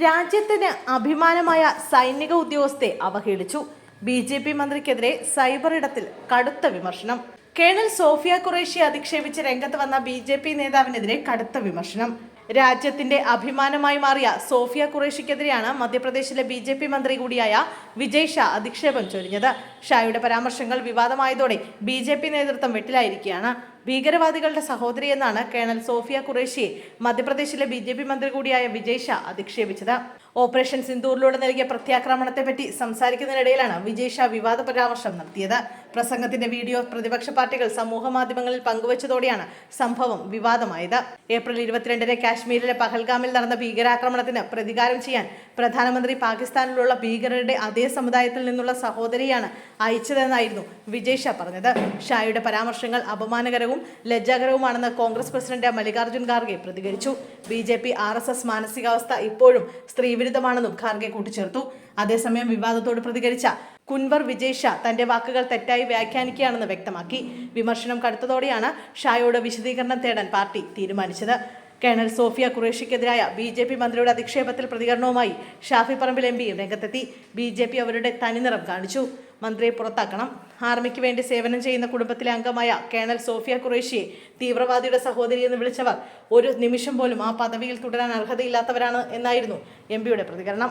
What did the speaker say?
രാജ്യത്തിന് അഭിമാനമായ സൈനിക ഉദ്യോഗസ്ഥയെ അവഹേളിച്ചു. ബി ജെ പി മന്ത്രിക്കെതിരെ സൈബർ ഇടത്തിൽ കടുത്ത വിമർശനം. കേണൽ സോഫിയ ഖുറേഷി അധിക്ഷേപിച്ച് രംഗത്ത് വന്ന ബി ജെ പി നേതാവിനെതിരെ കടുത്ത വിമർശനം. രാജ്യത്തിന്റെ അഭിമാനമായി മാറിയ സോഫിയ ഖുറേഷിക്കെതിരെയാണ് മധ്യപ്രദേശിലെ ബി ജെ പി മന്ത്രി കൂടിയായ വിജയ് ഷാ അധിക്ഷേപം ചൊരിഞ്ഞത്. ഷായുടെ പരാമർശങ്ങൾ വിവാദമായതോടെ ബി ജെ പി നേതൃത്വം വെട്ടിലായിരിക്കുകയാണ്. ഭീകരവാദികളുടെ സഹോദരി എന്നാണ് കേണൽ സോഫിയ ഖുറേഷിയെ മധ്യപ്രദേശിലെ ബി ജെ പി മന്ത്രി കൂടിയായ വിജയ് ഷാ അധിക്ഷേപിച്ചത്. ഓപ്പറേഷൻ സിന്ദൂറിലൂടെ നൽകിയ പ്രത്യാക്രമണത്തെപ്പറ്റി സംസാരിക്കുന്നതിനിടയിലാണ് വിജയ് ഷാ വിവാദ പരാമർശം നടത്തിയത്. പ്രസംഗത്തിന്റെ വീഡിയോ പ്രതിപക്ഷ പാർട്ടികൾ സമൂഹ മാധ്യമങ്ങളിൽ പങ്കുവച്ചതോടെയാണ് സംഭവം വിവാദമായത്. ഏപ്രിൽ ഇരുപത്തിരണ്ടിന് കാശ്മീരിലെ പഹൽഗാമിൽ നടന്ന ഭീകരാക്രമണത്തിന് പ്രതികാരം ചെയ്യാൻ പ്രധാനമന്ത്രി പാകിസ്ഥാനിലുള്ള ഭീകരരുടെ അതേ സമുദായത്തിൽ നിന്നുള്ള സഹോദരിയാണ് അയച്ചതെന്നായിരുന്നു വിജയ് ഷാ പറഞ്ഞത്. ഷായുടെ പരാമർശങ്ങൾ അപമാനകരവും ലജ്ജാകരവുമാണെന്ന് കോൺഗ്രസ് പ്രസിഡന്റ് മല്ലികാർജുൻ ഖാർഗെ പ്രതികരിച്ചു. B J P R S S മാനസികാവസ്ഥ ഇപ്പോഴും സ്ത്രീവിരുദ്ധമാണെന്നും ഖാർഗെ കൂട്ടിച്ചേർത്തു. അതേസമയം വിവാദത്തോട് പ്രതികരിച്ച കുൻവർ വിജയ് ഷാ തന്റെ വാക്കുകൾ തെറ്റായി വ്യാഖ്യാനിക്കുകയാണെന്ന് വ്യക്തമാക്കി. വിമർശനം കടുത്തതോടെയാണ് ഷായോട് വിശദീകരണം തേടാൻ പാർട്ടി തീരുമാനിച്ചത്. കേണൽ സോഫിയ ഖുറേഷിക്കെതിരായ ബി ജെ പി മന്ത്രിയുടെ അധിക്ഷേപത്തിൽ പ്രതികരണവുമായി ഷാഫി പറമ്പിൽ എം പിയും രംഗത്തെത്തി. ബി ജെ പി അവരുടെ തനിനിറം കാണിച്ചു. മന്ത്രിയെ പുറത്താക്കണം. ആർമിക്ക് വേണ്ടി സേവനം ചെയ്യുന്ന കുടുംബത്തിലെ അംഗമായ കേണൽ സോഫിയ ഖുറേഷിയെ തീവ്രവാദിയുടെ സഹോദരി എന്ന് വിളിച്ചവർ ഒരു നിമിഷം പോലും ആ പദവിയിൽ തുടരാൻ അർഹതയില്ലാത്തവരാണ് എന്നായിരുന്നു എം പിയുടെ പ്രതികരണം.